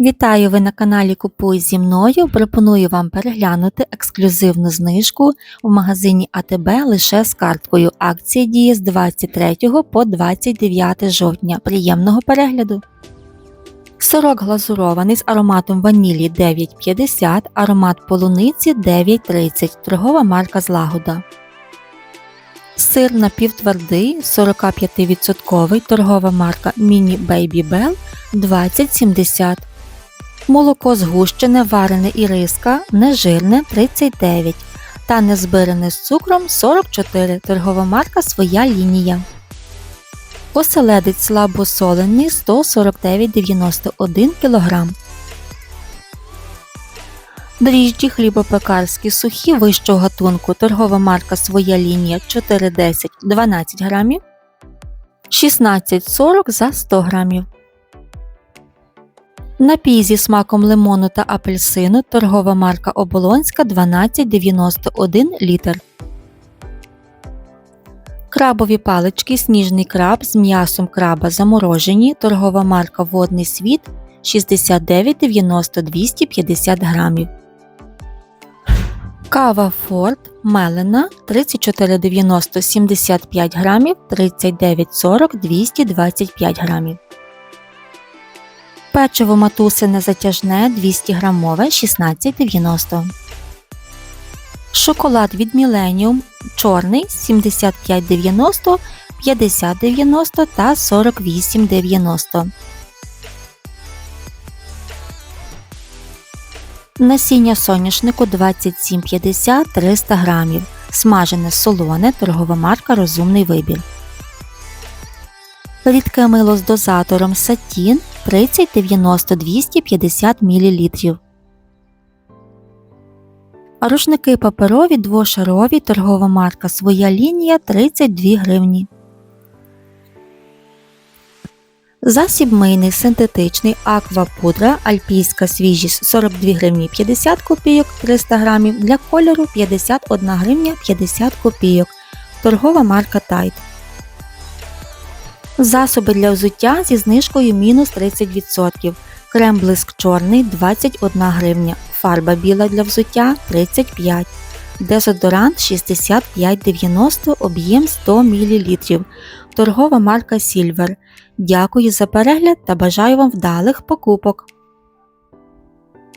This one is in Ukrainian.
Вітаю ви на каналі Купуй зі мною. Пропоную вам переглянути ексклюзивну знижку в магазині АТБ лише з карткою. Акція діє з 23 по 29 жовтня. Приємного перегляду! Сирок глазурований з ароматом ванілі 9,50, аромат полуниці 9,30, торгова марка Злагода. Сир напівтвердий 45% торгова марка Міні Baby Bell 20,70. Молоко згущене, варене і риска, нежирне 39 та незбирене з цукром 44, торгова марка Своя лінія. Оселедець слабосолений 149,91 кг. Дріжджі хлібопекарські сухі вищого гатунку, торгова марка Своя лінія 4,10 12 грамів, 16,40 за 100 грамів. Напій зі смаком лимону та апельсину, торгова марка Оболонська 12,91 літр. Крабові палички сніжний краб з м'ясом краба заморожені, торгова марка Водний світ 69,90 250 грамів. Кава Форд мелена 34,90 75 грамів 39,40 225 грамів. Печиво матусине затяжне 200 грамове 16,90. Шоколад від Millennium чорний 75,90, 50,90 та 48,90. Насіння соняшнику 27,50 300 грамів. Смажене солоне, торгова марка Розумний вибір. Рідке мило з дозатором Сатін 30-90 250 мл. Рушники паперові двошарові торгова марка Своя лінія 32 гривні. Засіб мийний синтетичний аквапудра альпійська свіжість 42 гривні 50 копійок 300 грамів для кольору 51 гривня 50 копійок. Торгова марка Tide. Засоби для взуття зі знижкою мінус 30%. Крем блиск чорний 21 гривня. Фарба біла для взуття 35 Дезодорант 65,90 об'єм 100 мл. Торгова марка Silver. Дякую за перегляд та бажаю вам вдалих покупок!